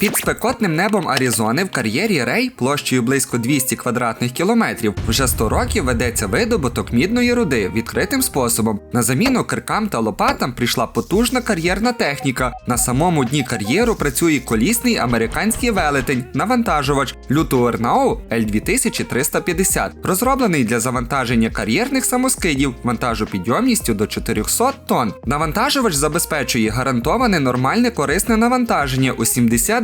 Під спекотним небом Аризони в кар'єрі Рей площею близько 200 квадратних кілометрів вже 100 років ведеться видобуток мідної руди відкритим способом. На заміну киркам та лопатам прийшла потужна кар'єрна техніка. На самому дні кар'єру працює колісний американський велетень, навантажувач Лютуернау L2350, розроблений для завантаження кар'єрних самоскидів вантажопідйомністю до 400 тонн. Навантажувач забезпечує гарантоване нормальне корисне навантаження у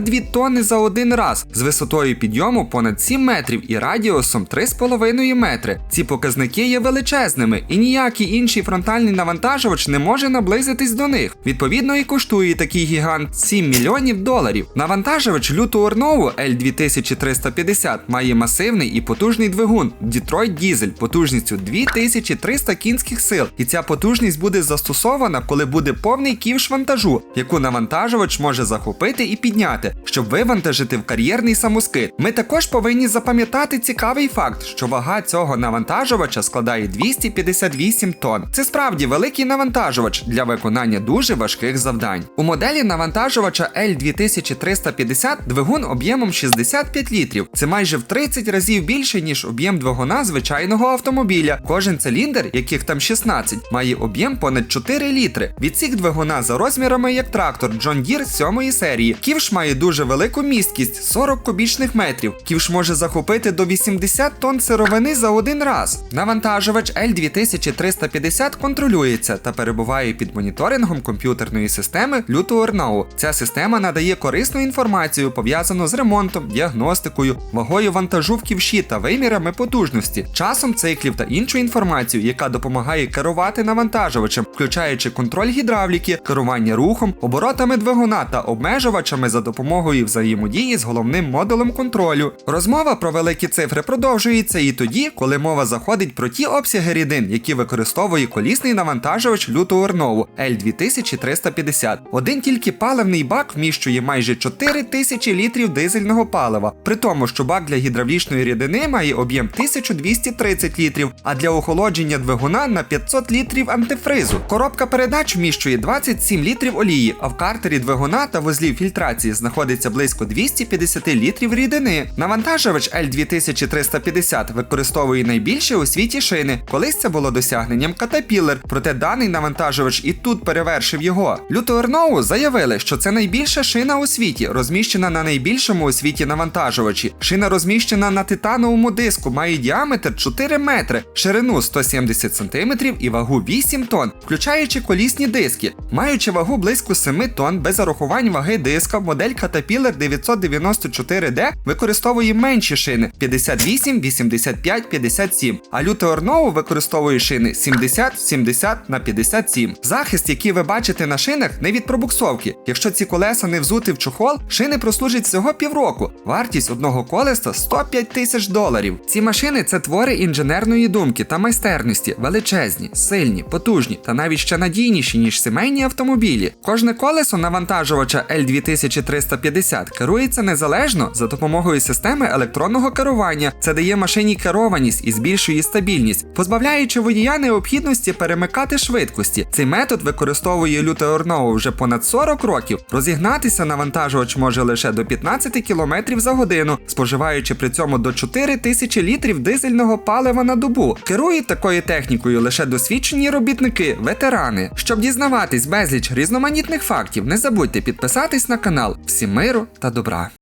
72 тонни за один раз з висотою підйому понад 7 метрів і радіусом 3,5 метри. Ці показники є величезними, і ніякий інший фронтальний навантажувач не може наблизитись до них. Відповідно, і коштує такий гігант 7 мільйонів доларів. Навантажувач люту Орнову L2350 має масивний і потужний двигун Detroit Diesel потужністю 2300 кінських сил, і ця потужність буде застосована, коли буде повний ківш вантажу, яку навантажувач може захопити і підняти, щоб вивантажити в кар'єрний самоскид. Ми також повинні запам'ятати цікавий факт, що вага цього навантажувача складає 258 тонн. Це справді великий навантажувач для виконання дуже важких завдань. У моделі навантажувача L2350 двигун об'ємом 65 літрів. Це майже в 30 разів більше, ніж об'єм двигуна звичайного автомобіля. Кожен циліндр, яких там 16, має об'єм понад 4 літри. Відсік двигуна за розмірами як трактор John Deere 7 серії. Ківш має дуже велику місткість 40 кубічних метрів. Ківш може захопити до 80 тонн сировини за один раз. Навантажувач L2350 контролюється та перебуває під моніторингом комп'ютерної системи Luto Ця система надає корисну інформацію, пов'язану з ремонтом, діагностикою, вагою вантажу в ківші та вимірами потужності, часом циклів та іншу інформацію, яка допомагає керувати навантажувачем, включаючи контроль гідравліки, керування рухом, оборотами двигуна та обмежувачами за допомогою взаємодії з головним модулем контролю. Розмова про великі цифри продовжується і тоді, коли мова заходить про ті обсяги рідин, які використовує колісний навантажувач лютого Орнову L2350. Один тільки паливний бак вміщує майже 4 тисячі літрів дизельного палива, при тому, що бак для гідравлічної рідини має об'єм 1230 літрів, а для охолодження двигуна на 500 літрів антифризу. Коробка передач вміщує 27 літрів олії, а в картері двигуна та вузлів фільтрації знаходиться близько 250 літрів рідини. Навантажувач L2350 використовує найбільше у світі шини. Колись це було досягненням Caterpillar, проте даний навантажувач і тут перевершив його. Лютерноу заявили, що це найбільша шина у світі, розміщена на найбільшому у світі навантажувачі. Шина розміщена на титановому диску, має діаметр 4 метри, ширину 170 см і вагу 8 тонн, включаючи колісні диски, маючи вагу близько 7 тонн без зарахувань ваги диска, модель Caterpillar 994D використовує менші шини 58, 85, 57, а Лютерноу використовує шини 70, 70 на 57. Захист, який ви бачите на шинах, не від пробуксовки. Якщо ці колеса не взути в чохол, шини прослужать всього півроку. Вартість одного колеса 105 тисяч доларів. Ці машини це твори інженерної думки та майстерності, величезні, сильні, потужні та навіть ще надійніші, ніж сімейні автомобілі. Кожне колесо навантажувача L2350 керується незалежно за допомогою системи електронного керування. Це дає машині керованість і збільшує стабільність, позбавляючи водія необхідності перемикати швидкості. Цей метод використовує люте Лютерноу вже понад 40 років. Розігнатися навантажувач може лише до 15 км за годину, споживаючи при цьому до 4 тисячі літрів дизельного палива на добу. Керують такою технікою лише досвідчені робітники, ветерани. Щоб дізнаватись безліч різноманітних фактів, не забудьте підписатись на канал. Всім миру та добра!